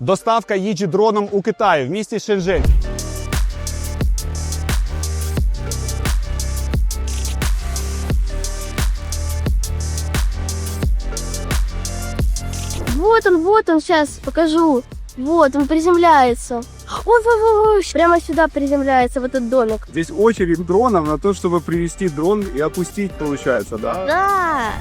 Доставка їжі дроном у Китаї в місті Шенжень. Вот он, вот он, сейчас покажу. Вот, он приземляется. Ой, ой, ой, ой, прямо сюда приземляется, в этот домик. Здесь очередь дронов на то, чтобы привести дрон и опустить, получается, да? Да.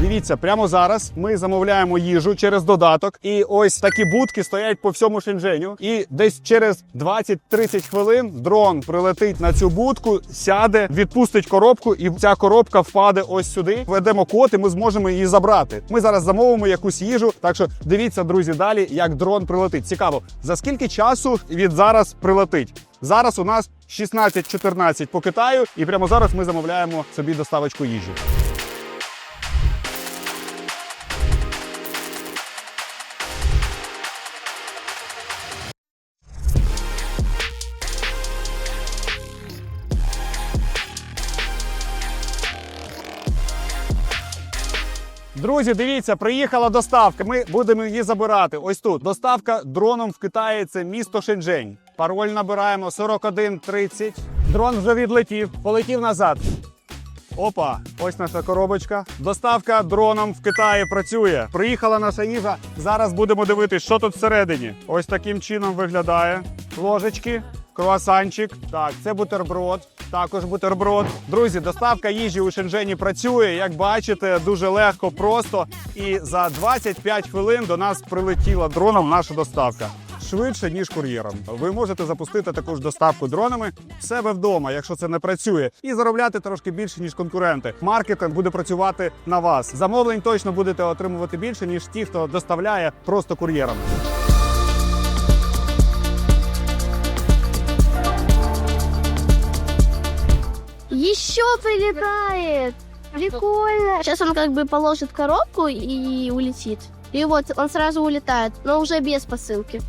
Дивіться, прямо зараз ми замовляємо їжу через додаток, і ось такі будки стоять по всьому Шенженю. І десь через 20-30 хвилин дрон прилетить на цю будку, сяде, відпустить коробку, і ця коробка впаде ось сюди. Введемо код, і ми зможемо її забрати. Ми зараз замовимо якусь їжу. Так що дивіться, друзі, далі, як дрон прилетить. Цікаво, за скільки часу від зараз прилетить? Зараз у нас 16-14 по Китаю, і прямо зараз ми замовляємо собі доставочку їжі. Друзі, дивіться, приїхала доставка. Ми будемо її забирати. Ось тут. Доставка дроном в Китаї це місто Шенжень. Пароль набираємо 4130. Дрон вже відлетів, полетів назад. Опа, ось наша коробочка. Доставка дроном в Китаї працює. Приїхала наша їжа. Зараз будемо дивитись, що тут всередині. Ось таким чином виглядає. Ложечки, круасанчик. Так, це бутерброд. Також бутерброд. Друзі, доставка їжі у Шенжені працює. Як бачите, дуже легко, просто. І за 25 хвилин до нас прилетіла дроном наша доставка. Швидше ніж кур'єром. Ви можете запустити таку ж доставку дронами в себе вдома, якщо це не працює, і заробляти трошки більше ніж конкуренти. Маркетинг буде працювати на вас. Замовлень точно будете отримувати більше ніж ті, хто доставляє просто кур'єром. Еще прилетает. Прикольно. Сейчас он как бы положит коробку и улетит. И вот он сразу улетает, но уже без посылки.